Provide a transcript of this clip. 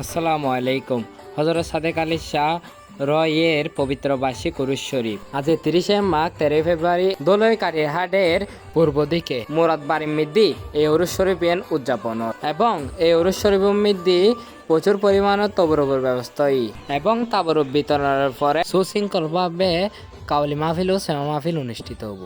আসসালামু আলাইকুম। হজরত সাদেক আলী শাহ রয়ের পবিত্র বার্ষিক উরুস শরীফ। আজ তিরিশে মাঘ তেরোই ফেব্রুয়ারি দোলই হাটের পূর্ব দিকে। মুরাদ বাড়ি মিদ্দি এই উরুস শরীফের এন উদযাপন। এবং এই উরুস শরীফ মিদ্দি প্রচুর পরিমাণে তবরবর ব্যবস্থাই। এবং তাবরব বিতরণের পরে সুশৃঙ্খলভাবে কাউলি মাহফিল ও শ্যামা মাহফিল অনুষ্ঠিত হব।